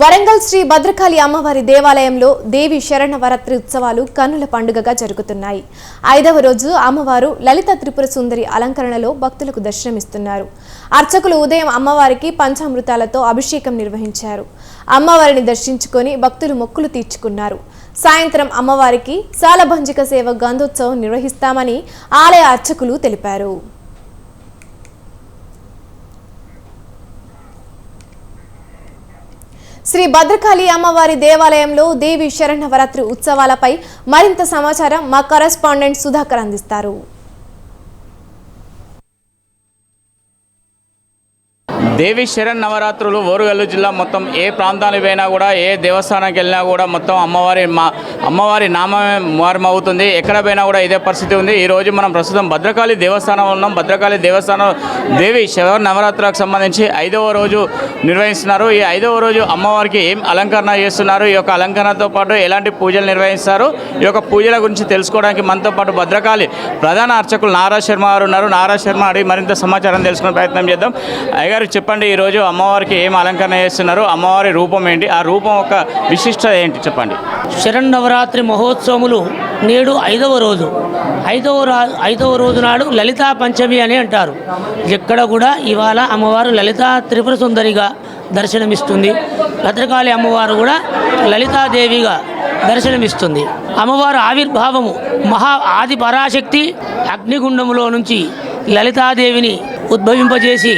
వరంగల్ శ్రీ భద్రకాళి అమ్మవారి దేవాలయంలో దేవి శరణవరాత్రి ఉత్సవాలు కన్నుల పండుగగా జరుగుతున్నాయి. ఐదవ రోజు అమ్మవారు లలిత త్రిపుర సుందరి అలంకరణలో భక్తులకు దర్శనమిస్తున్నారు. అర్చకులు ఉదయం అమ్మవారికి పంచామృతాలతో అభిషేకం నిర్వహించారు. అమ్మవారిని దర్శించుకొని భక్తులు మొక్కులు తీర్చుకున్నారు. సాయంత్రం అమ్మవారికి సాలభంజిక సేవ గంధోత్సవం నిర్వహిస్తామని ఆలయ అర్చకులు తెలిపారు. శ్రీ భద్రకాళి అమ్మవారి దేవాలయంలో దేవి శరణవరాత్రి ఉత్సవాలపై మరింత సమాచారం మా కరెస్పాండెంట్ సుధాకర్ అందిస్తారు. దేవి శరణ్ నవరాత్రులు ఓరుగల్లు జిల్లా మొత్తం ఏ ప్రాంతానికి పోయినా కూడా ఏ దేవస్థానానికి వెళ్ళినా కూడా మొత్తం అమ్మవారి మా అమ్మవారి నామమే మారమవుతుంది ఎక్కడ పోయినా కూడా ఇదే పరిస్థితి ఉంది. ఈరోజు మనం ప్రస్తుతం భద్రకాళి దేవస్థానం ఉన్నాం. భద్రకాళి దేవస్థానం దేవి శవ నవరాత్రులకు సంబంధించి ఐదవ రోజు నిర్వహిస్తున్నారు. ఈ ఐదవ రోజు అమ్మవారికి ఏం అలంకరణ చేస్తున్నారు? ఈ యొక్క అలంకరణతో పాటు ఎలాంటి పూజలు నిర్వహిస్తారు? ఈ యొక్క పూజల గురించి తెలుసుకోవడానికి మనతో పాటు భద్రకాళి ప్రధాన అర్చకులు నారా శర్మ గారు ఉన్నారు. నారా శర్మ అడిగి మరింత సమాచారం తెలుసుకునే ప్రయత్నం చేద్దాం. అయ్యగారు చెప్పండి ఈరోజు అమ్మవారికి ఏం అలంకరణ చేస్తున్నారు? అమ్మవారి రూపం ఏంటి? ఆ రూపం యొక్క విశిష్టత ఏంటి? చెప్పండి. శరన్నవరాత్రి మహోత్సవములు నేడు ఐదవ రోజు. ఐదవ రా ఐదవ రోజు నాడు లలితా పంచమి అని అంటారు. ఎక్కడ కూడా ఇవాళ అమ్మవారు లలితా త్రిపుర సుందరిగా దర్శనమిస్తుంది. భద్రకాళి అమ్మవారు కూడా లలితాదేవిగా దర్శనమిస్తుంది. అమ్మవారు ఆవిర్భావము మహా ఆది పరాశక్తి అగ్నిగుండములో నుంచి లలితాదేవిని ఉద్భవింపజేసి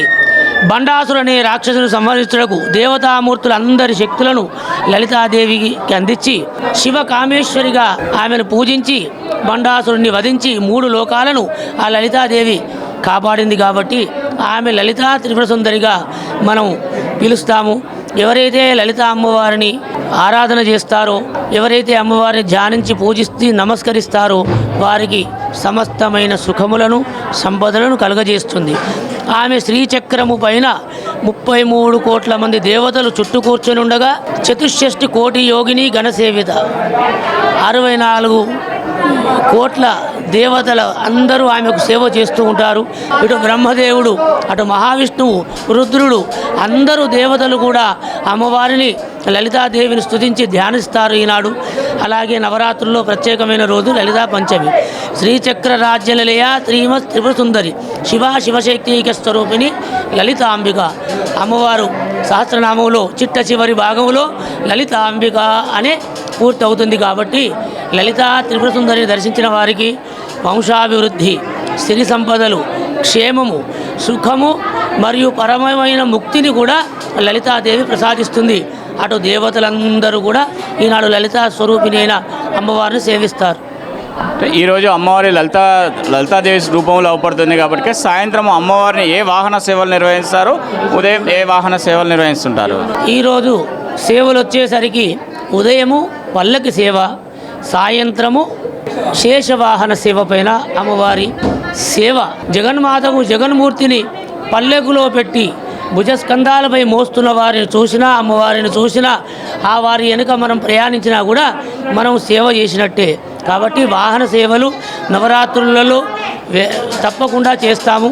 బండాసురనే రాక్షసును రాక్షసుని సంహరించుటకు దేవతామూర్తులందరి శక్తులను లలితాదేవికి అందించి శివ కామేశ్వరిగా ఆమెను పూజించి బండాసురుణ్ణి వధించి మూడు లోకాలను ఆ లలితాదేవి కాపాడింది కాబట్టి ఆమె లలితా త్రిపుర సుందరిగా మనం పిలుస్తాము. ఎవరైతే లలిత అమ్మవారిని ఆరాధన చేస్తారో ఎవరైతే అమ్మవారిని ధ్యానించి పూజిస్తూ నమస్కరిస్తారో వారికి సమస్తమైన సుఖములను సంపదలను కలుగజేస్తుంది. ఆమె శ్రీచక్రము పైన ముప్పై మూడు కోట్ల మంది దేవతలు చుట్టూ కూర్చొని ఉండగా చతుష్షష్టి కోటి యోగిని ఘనసేవిత. అరవై నాలుగు కోట్ల దేవతల అందరూ ఆమెకు సేవ చేస్తూ ఉంటారు. ఇటు బ్రహ్మదేవుడు అటు మహావిష్ణువు రుద్రుడు అందరూ దేవతలు కూడా అమ్మవారిని లలితాదేవిని స్థుతించి ధ్యానిస్తారు ఈనాడు. అలాగే నవరాత్రుల్లో ప్రత్యేకమైన రోజు లలితా పంచమి. శ్రీచక్ర రాజ్యలయ శ్రీమత్ త్రిపుర సుందరి శివ శివశక్తిక స్వరూపిణి లలితాంబిక. అమ్మవారు సహస్రనామంలో చిట్ట చివరి భాగంలో లలితాంబిక అనే పూర్తవుతుంది కాబట్టి లలితా త్రిపుర సుందరిని దర్శించిన వారికి వంశాభివృద్ధి సిరి సంపదలు క్షేమము సుఖము మరియు పరమమైన ముక్తిని కూడా లలితాదేవి ప్రసాదిస్తుంది. అటు దేవతలందరూ కూడా ఈనాడు లలితా స్వరూపిణి అయిన అమ్మవారిని సేవిస్తారు. ఈరోజు అమ్మవారి లలిత లలితాదేవి రూపంలో అవపడుతుంది కాబట్టి సాయంత్రం అమ్మవారిని ఏ వాహన సేవలు నిర్వహిస్తారు ఉదయం ఏ వాహన సేవలు నిర్వహిస్తుంటారు? ఈరోజు సేవలు వచ్చేసరికి ఉదయము పల్లకి సేవ సాయంత్రము శేషవాహన సేవ పైన అమ్మవారి సేవ. జగన్మాతకు జగన్మూర్తిని పల్లెకులో పెట్టి భుజస్కంధాలపై మోస్తున్న వారిని చూసినా అమ్మవారిని చూసినా ఆ వారి వెనుక మనం ప్రయాణించినా కూడా మనం సేవ చేసినట్టే. కాబట్టి వాహన సేవలు నవరాత్రులలో తప్పకుండా చేస్తాము.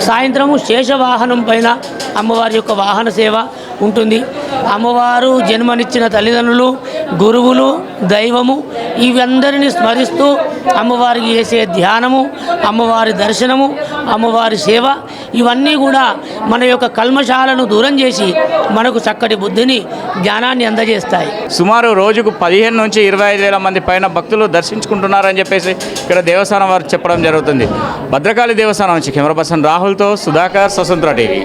సాయంత్రము శేషవాహనం పైన అమ్మవారి యొక్క వాహన సేవ ఉంటుంది. అమ్మవారు జన్మనిచ్చిన తల్లిదండ్రులు గురువులు దైవము ఇవందరిని స్మరిస్తూ అమ్మవారికి చేసే ధ్యానము అమ్మవారి దర్శనము అమ్మవారి సేవ ఇవన్నీ కూడా మన యొక్క కల్మశాలను దూరం చేసి మనకు చక్కటి బుద్ధిని జ్ఞానాన్ని అందజేస్తాయి. సుమారు రోజుకు పదిహేను నుంచి ఇరవై ఐదు వేల మంది పైన భక్తులు దర్శించుకుంటున్నారని చెప్పేసి ఇక్కడ దేవస్థానం వారు చెప్పడం జరుగుతుంది. భద్రకాళి దేవస్థానం నుంచి కెమెరా పర్సన్ రాహుల్తో సుధాకర్ స్వతంత్ర టీవీ.